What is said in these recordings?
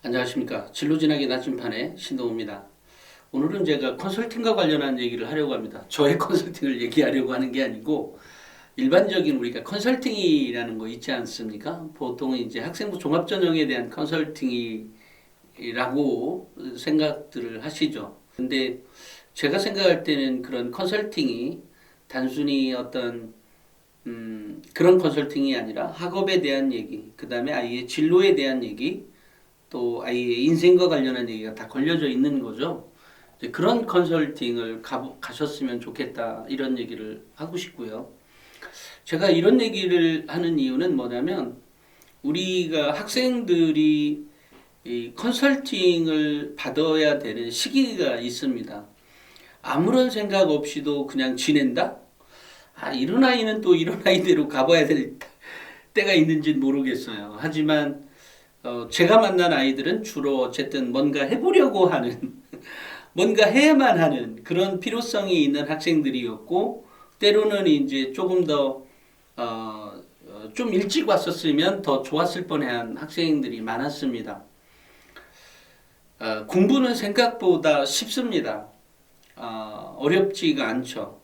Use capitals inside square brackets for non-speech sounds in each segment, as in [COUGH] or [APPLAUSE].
안녕하십니까. 진로진학의 나침판의 신동우입니다. 오늘은 제가 컨설팅과 관련한 얘기를 하려고 합니다. 저의 [LAUGHS] 컨설팅을 얘기하려고 하는 게 아니고 일반적인 우리가 컨설팅이라는 거 있지 않습니까? 보통 이제 학생부 종합전형에 대한 컨설팅이라고 생각들을 하시죠. 근데 제가 생각할 때는 그런 컨설팅이 단순히 어떤 음, 그런 컨설팅이 아니라 학업에 대한 얘기, 그 다음에 아이의 진로에 대한 얘기, 또 아이의 인생과 관련한 얘기가 다 걸려져 있는 거죠. 그런 컨설팅을 가, 가셨으면 좋겠다 이런 얘기를 하고 싶고요. 제가 이런 얘기를 하는 이유는 뭐냐면 우리가 학생들이 이 컨설팅을 받아야 되는 시기가 있습니다. 아무런 생각 없이도 그냥 지낸다? 아, 이런 아이는 또 이런 아이대로 가봐야 될 때가 있는지는 모르겠어요. 하지만 어, 제가 만난 아이들은 주로 어쨌든 뭔가 해보려고 하는, [LAUGHS] 뭔가 해야만 하는 그런 필요성이 있는 학생들이었고, 때로는 이제 조금 더, 어, 어, 좀 일찍 왔었으면 더 좋았을 뻔한 학생들이 많았습니다. 어, 공부는 생각보다 쉽습니다. 어, 어렵지가 않죠.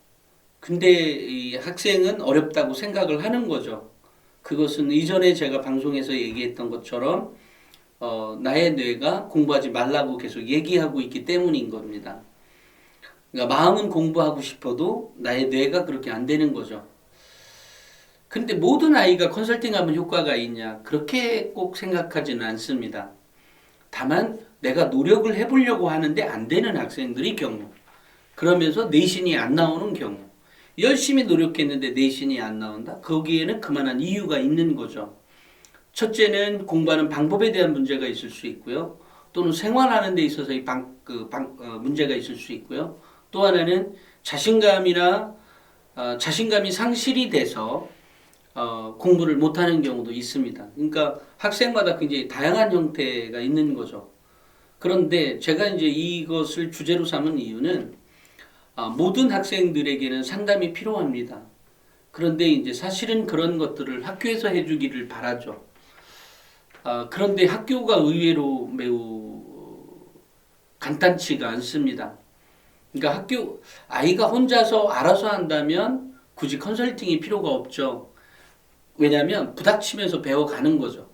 근데 이 학생은 어렵다고 생각을 하는 거죠. 그것은 이전에 제가 방송에서 얘기했던 것처럼 어, 나의 뇌가 공부하지 말라고 계속 얘기하고 있기 때문인 겁니다. 그러니까 마음은 공부하고 싶어도 나의 뇌가 그렇게 안 되는 거죠. 근데 모든 아이가 컨설팅하면 효과가 있냐? 그렇게 꼭 생각하지는 않습니다. 다만 내가 노력을 해보려고 하는데 안 되는 학생들이 경우. 그러면서 내신이 안 나오는 경우. 열심히 노력했는데 내신이 안 나온다? 거기에는 그만한 이유가 있는 거죠. 첫째는 공부하는 방법에 대한 문제가 있을 수 있고요. 또는 생활하는 데 있어서 이 방, 그 방, 어, 문제가 있을 수 있고요. 또 하나는 자신감이나 어, 자신감이 상실이 돼서 어, 공부를 못하는 경우도 있습니다. 그러니까 학생마다 굉장히 다양한 형태가 있는 거죠. 그런데 제가 이제 이것을 주제로 삼은 이유는 아, 모든 학생들에게는 상담이 필요합니다. 그런데 이제 사실은 그런 것들을 학교에서 해주기를 바라죠. 아, 그런데 학교가 의외로 매우 간단치가 않습니다. 그러니까 학교 아이가 혼자서 알아서 한다면 굳이 컨설팅이 필요가 없죠. 왜냐하면 부닥치면서 배워가는 거죠.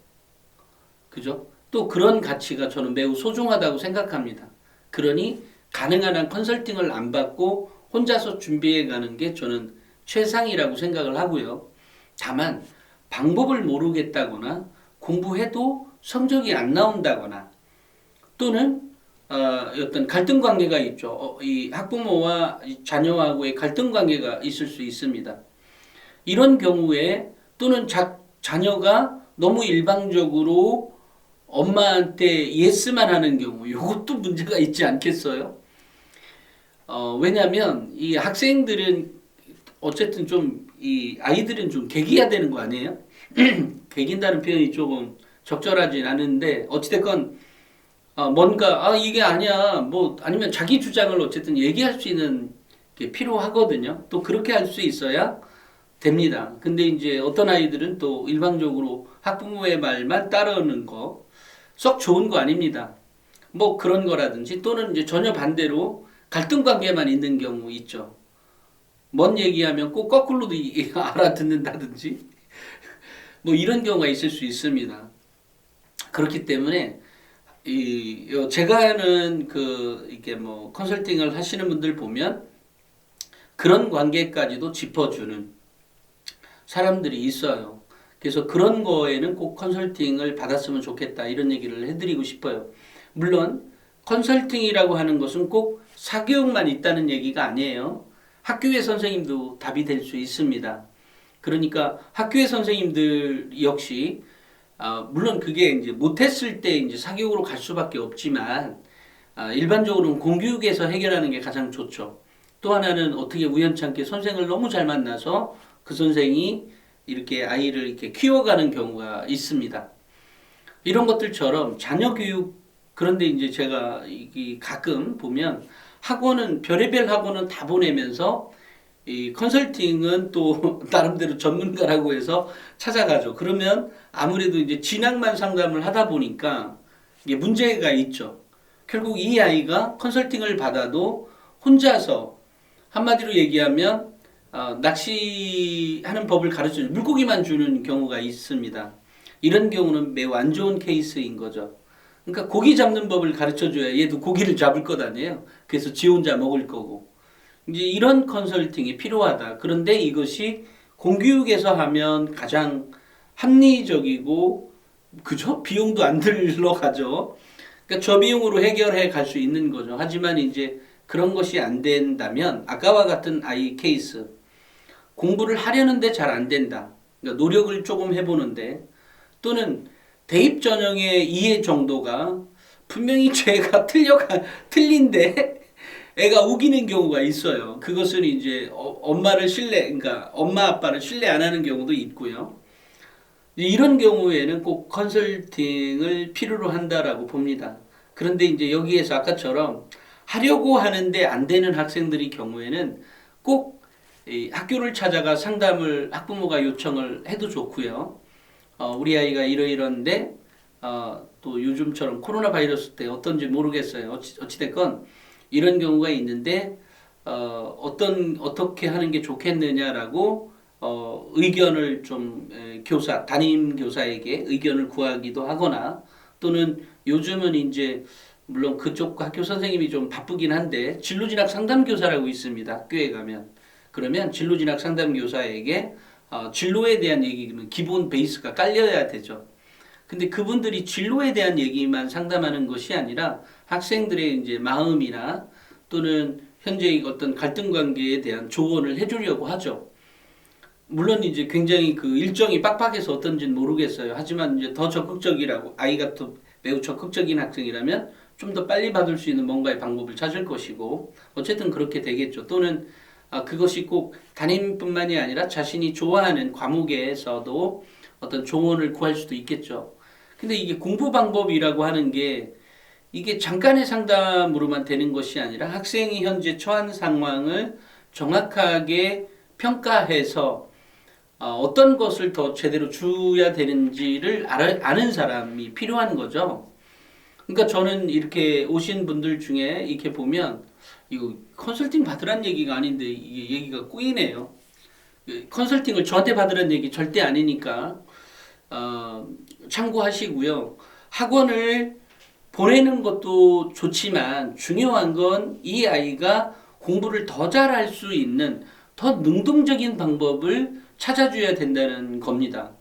그죠? 또 그런 가치가 저는 매우 소중하다고 생각합니다. 그러니 가능한 한 컨설팅을 안 받고 혼자서 준비해 가는 게 저는 최상이라고 생각을 하고요. 다만 방법을 모르겠다거나 공부해도 성적이 안 나온다거나 또는 어, 어떤 갈등 관계가 있죠. 어, 이 학부모와 이 자녀하고의 갈등 관계가 있을 수 있습니다. 이런 경우에 또는 자, 자녀가 너무 일방적으로 엄마한테 예스만 하는 경우 이것도 문제가 있지 않겠어요? 어, 왜냐하면 이 학생들은 어쨌든 좀 이 아이들은 좀 개기야 되는 거 아니에요? [CLEARS THROAT] 개긴다는 표현이 조금 적절하진 않은데 어찌됐건 어, 뭔가 아 이게 아니야 뭐 아니면 자기 주장을 어쨌든 얘기할 수 있는 게 필요하거든요. 또 그렇게 할 수 있어야 됩니다. 근데 이제 어떤 아이들은 또 일방적으로 학부모의 말만 따르는 거 썩 좋은 거 아닙니다. 뭐 그런 거라든지 또는 이제 전혀 반대로 갈등 관계만 있는 경우 있죠. 뭔 얘기하면 꼭 거꾸로도 알아듣는다든지 [LAUGHS] 뭐 이런 경우가 있을 수 있습니다. 그렇기 때문에 이 제가 하는 그 이게 뭐 컨설팅을 하시는 분들 보면 그런 관계까지도 짚어주는 사람들이 있어요. 그래서 그런 거에는 꼭 컨설팅을 받았으면 좋겠다 이런 얘기를 해드리고 싶어요. 물론 컨설팅이라고 하는 것은 꼭 사교육만 있다는 얘기가 아니에요. 학교의 선생님도 답이 될 수 있습니다. 그러니까 학교의 선생님들 역시 아, 물론 그게 이제 못했을 때 이제 사교육으로 갈 수밖에 없지만 아, 일반적으로는 공교육에서 해결하는 게 가장 좋죠. 또 하나는 어떻게 우연찮게 선생을 너무 잘 만나서 그 선생이 이렇게 아이를 이렇게 키워가는 경우가 있습니다. 이런 것들처럼 자녀 교육 그런데 이제 제가 이 가끔 보면 학원은 별의별 학원은 다 보내면서 이 컨설팅은 또 [LAUGHS] 나름대로 전문가라고 해서 찾아가죠. 그러면 아무래도 이제 진학만 상담을 하다 보니까 이게 문제가 있죠. 결국 이 아이가 컨설팅을 받아도 혼자서 한마디로 얘기하면 어, 낚시하는 법을 가르쳐 주는 물고기만 주는 경우가 있습니다. 이런 경우는 매우 안 좋은 케이스인 거죠. 그러니까 고기 잡는 법을 가르쳐 줘야 얘도 고기를 잡을 것 아니에요. 그래서 지 혼자 먹을 거고. 이제 이런 컨설팅이 필요하다. 그런데 이것이 공교육에서 하면 가장 합리적이고 그죠? 비용도 안 들러가죠. 그러니까 저비용으로 해결해 갈 수 있는 거죠. 하지만 이제 그런 것이 안 된다면 아까와 같은 아이 케이스 공부를 하려는데 잘 안 된다. 그러니까 노력을 조금 해보는데 또는 대입 전형의 이해 정도가 분명히 [LAUGHS] 죄가 틀려가 틀린데 애가 우기는 경우가 있어요. 그것은 이제 어, 엄마를 신뢰, 그러니까 엄마 아빠를 신뢰 안 하는 경우도 있고요. 이런 경우에는 꼭 컨설팅을 필요로 한다라고 봅니다. 그런데 이제 여기에서 아까처럼 하려고 하는데 안 되는 학생들이 경우에는 꼭이 학교를 찾아가 상담을 학부모가 요청을 해도 좋고요. 어, 우리 아이가 이러이러한데 어, 또 요즘처럼 코로나 바이러스 때 어떤지 모르겠어요. 어찌, 어찌됐건 이런 경우가 있는데 어, 어떤 어떻게 하는 게 좋겠느냐라고 어, 의견을 좀 에, 교사 담임 교사에게 의견을 구하기도 하거나 또는 요즘은 이제 물론 그쪽 학교 선생님이 좀 바쁘긴 한데 진로 진학 상담 교사라고 있습니다. 학교에 가면 그러면 진로 진학 상담 교사에게 어, 진로에 대한 얘기는 기본 베이스가 깔려야 되죠. 근데 그분들이 진로에 대한 얘기만 상담하는 것이 아니라 학생들의 이제 마음이나 또는 현재 어떤 갈등 관계에 대한 조언을 해주려고 하죠. 물론 이제 굉장히 그 일정이 빡빡해서 어떤지는 모르겠어요. 하지만 이제 더 적극적이라고 아이가 또 매우 적극적인 학생이라면 좀 더 빨리 받을 수 있는 뭔가의 방법을 찾을 것이고 어쨌든 그렇게 되겠죠. 또는 아, 그것이 꼭 담임뿐만이 아니라 자신이 좋아하는 과목에서도 어떤 조언을 구할 수도 있겠죠. 근데 이게 공부 방법이라고 하는 게 이게 잠깐의 상담으로만 되는 것이 아니라 학생이 현재 처한 상황을 정확하게 평가해서 어, 어떤 것을 더 제대로 줘야 되는지를 아는 사람이 필요한 거죠. 그러니까 저는 이렇게 오신 분들 중에 이렇게 보면 이거 컨설팅 받으란 얘기가 아닌데 이게 얘기가 꼬이네요. 그 컨설팅을 저한테 받으란 얘기 절대 아니니까 어, 참고하시고요. 학원을 보내는 것도 좋지만 중요한 건 이 아이가 공부를 더 잘할 수 있는 더 능동적인 방법을 찾아줘야 된다는 겁니다.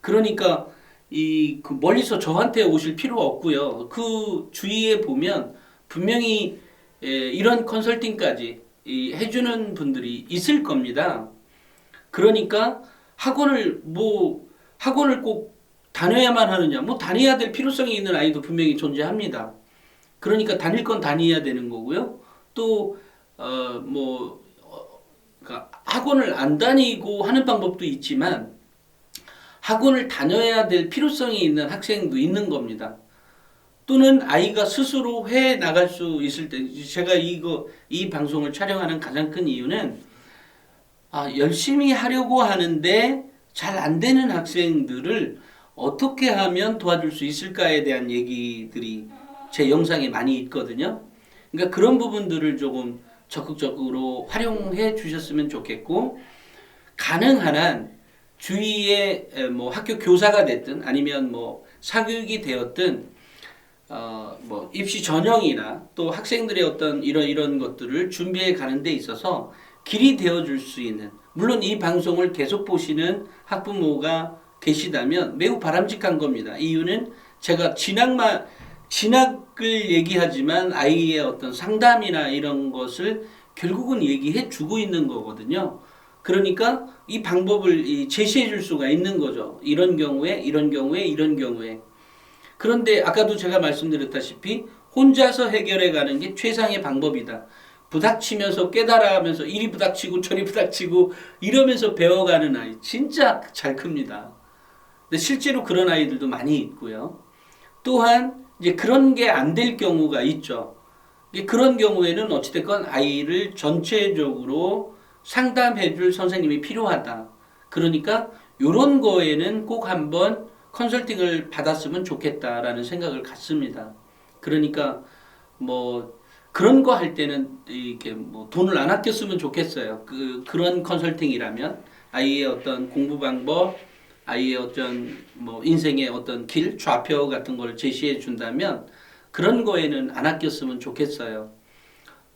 그러니까 이 그 멀리서 저한테 오실 필요 없고요. 그 주위에 보면 분명히 예, 이런 컨설팅까지 이, 해주는 분들이 있을 겁니다. 그러니까 학원을 뭐 학원을 꼭 다녀야만 하느냐? 뭐 다녀야 될 필요성이 있는 아이도 분명히 존재합니다. 그러니까 다닐 건 다녀야 되는 거고요. 또 어뭐 어, 그러니까 학원을 안 다니고 하는 방법도 있지만 학원을 다녀야 될 필요성이 있는 학생도 있는 겁니다. 또는 아이가 스스로 해 나갈 수 있을 때 제가 이거 이 방송을 촬영하는 가장 큰 이유는 아, 열심히 하려고 하는데 잘 안 되는 학생들을 어떻게 하면 도와줄 수 있을까에 대한 얘기들이 제 영상에 많이 있거든요. 그러니까 그런 부분들을 조금 적극적으로 활용해 주셨으면 좋겠고 가능한 한 주위에 뭐 학교 교사가 됐든 아니면 뭐 사교육이 되었든 어, 뭐 입시 전형이나 또 학생들의 어떤 이런 이런 것들을 준비해 가는 데 있어서 길이 되어 줄 수 있는 물론 이 방송을 계속 보시는 학부모가 계시다면 매우 바람직한 겁니다. 이유는 제가 진학만 진학을 얘기하지만 아이의 어떤 상담이나 이런 것을 결국은 얘기해 주고 있는 거거든요. 그러니까 이 방법을 제시해 줄 수가 있는 거죠. 이런 경우에 이런 경우에 이런 경우에 그런데 아까도 제가 말씀드렸다시피 혼자서 해결해 가는 게 최상의 방법이다. 부닥치면서 깨달아가면서 이리 부닥치고 저리 부닥치고 이러면서 배워가는 아이 진짜 잘 큽니다. 근데 실제로 그런 아이들도 많이 있고요. 또한 이제 그런 게 안 될 경우가 있죠. 그런 경우에는 어찌됐건 아이를 전체적으로 상담해 줄 선생님이 필요하다. 그러니까 이런 거에는 꼭 한번 컨설팅을 받았으면 좋겠다라는 생각을 갖습니다. 그러니까 뭐 그런 거 할 때는 이렇게 뭐 돈을 안 아꼈으면 좋겠어요. 그 그런 컨설팅이라면 아이의 어떤 공부 방법, 아이의 어떤 뭐 인생의 어떤 길, 좌표 같은 걸 제시해 준다면 그런 거에는 안 아꼈으면 좋겠어요.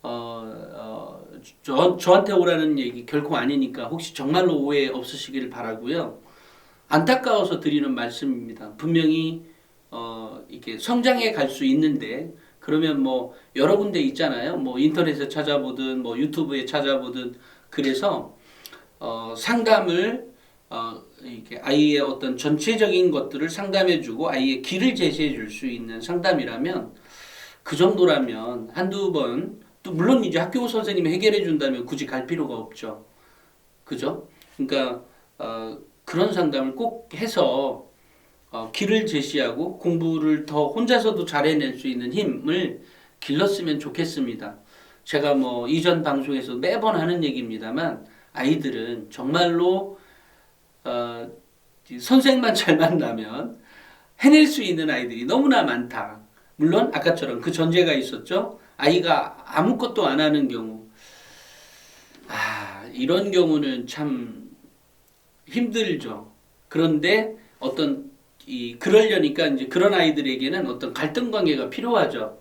어, 어, 저, 저한테 오라는 얘기 결코 아니니까 혹시 정말로 오해 없으시길 바라고요. 안타까워서 드리는 말씀입니다. 분명히 어, 이렇게 성장해 갈 수 있는데 그러면 뭐 여러 군데 있잖아요. 뭐 인터넷에 찾아보든 뭐 유튜브에 찾아보든 그래서 어, 상담을 어, 이렇게 아이의 어떤 전체적인 것들을 상담해주고 아이의 길을 제시해줄 수 있는 상담이라면 그 정도라면 한두 번 또 물론 이제 학교 선생님이 해결해 준다면 굳이 갈 필요가 없죠. 그죠? 그러니까 어, 그런 상담을 꼭 해서 어, 길을 제시하고 공부를 더 혼자서도 잘 해낼 수 있는 힘을 길렀으면 좋겠습니다. 제가 뭐 이전 방송에서 매번 하는 얘기입니다만 아이들은 정말로 어, 이 선생만 잘 만나면 해낼 수 있는 아이들이 너무나 많다. 물론 아까처럼 그 전제가 있었죠. 아이가 아무것도 안 하는 경우, 아 이런 경우는 참 힘들죠. 그런데 어떤 이 그러려니까 이제 그런 아이들에게는 어떤 갈등 관계가 필요하죠.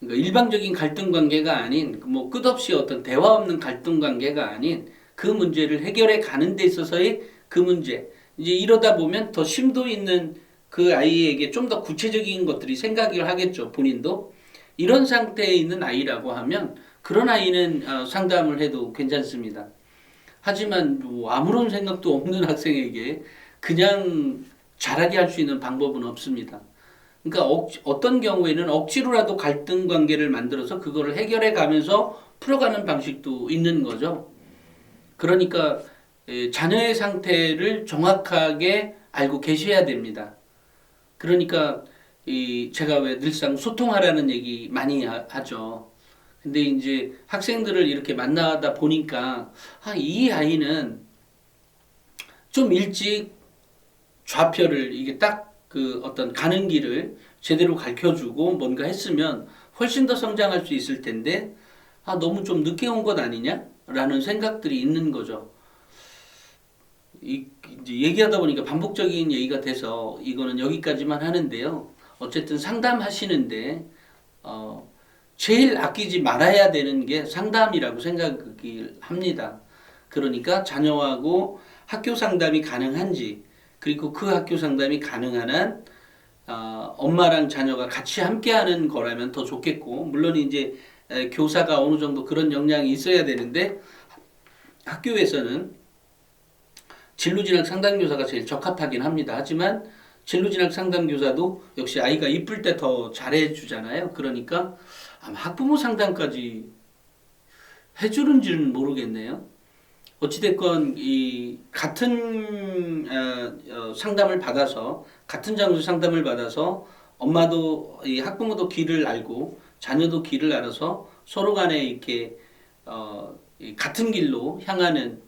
그러니까 일방적인 갈등 관계가 아닌 뭐 끝없이 어떤 대화 없는 갈등 관계가 아닌 그 문제를 해결해 가는 데 있어서의 그 문제 이제 이러다 보면 더 심도 있는 그 아이에게 좀 더 구체적인 것들이 생각을 하겠죠 본인도 이런 상태에 있는 아이라고 하면 그런 아이는 어, 상담을 해도 괜찮습니다. 하지만 뭐 아무런 생각도 없는 [LAUGHS] 학생에게 그냥 잘하게 할 수 있는 방법은 없습니다. 그러니까 억, 어떤 경우에는 억지로라도 갈등 관계를 만들어서 그거를 해결해 가면서 풀어가는 방식도 있는 거죠. 그러니까 에, 자녀의 상태를 정확하게 알고 계셔야 됩니다. 그러니까 이 제가 왜 늘상 소통하라는 얘기 많이 하, 하죠. 근데 이제 학생들을 이렇게 만나다 보니까 아, 이 아이는 좀 일찍 좌표를 이게 딱 그 어떤 가는 길을 제대로 가르쳐 주고 뭔가 했으면 훨씬 더 성장할 수 있을 텐데 아, 너무 좀 늦게 온 것 아니냐? 라는 생각들이 있는 거죠. 이, 이제 얘기하다 보니까 반복적인 얘기가 돼서 이거는 여기까지만 하는데요. 어쨌든 상담하시는데 어, 제일 아끼지 말아야 되는 게 상담이라고 생각을 합니다. 그러니까 자녀하고 학교 상담이 가능한지 그리고 그 학교 상담이 가능한 한 어, 엄마랑 자녀가 같이 함께하는 거라면 더 좋겠고 물론 이제 에, 교사가 어느 정도 그런 역량이 있어야 되는데 학교에서는 진로진학 상담교사가 제일 적합하긴 합니다. 하지만 진로진학 상담교사도 역시 아이가 이쁠 때 더 잘해주잖아요. 그러니까 아마 학부모 상담까지 해주는지는 모르겠네요. 어찌됐건 이 같은 어, 어, 상담을 받아서 같은 장소 상담을 받아서 엄마도 이 학부모도 길을 알고 자녀도 길을 알아서 서로 간에 이렇게 어, 이 같은 길로 향하는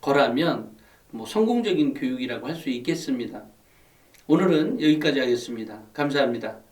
거라면 뭐 성공적인 교육이라고 할 수 있겠습니다. 오늘은 여기까지 하겠습니다. 감사합니다.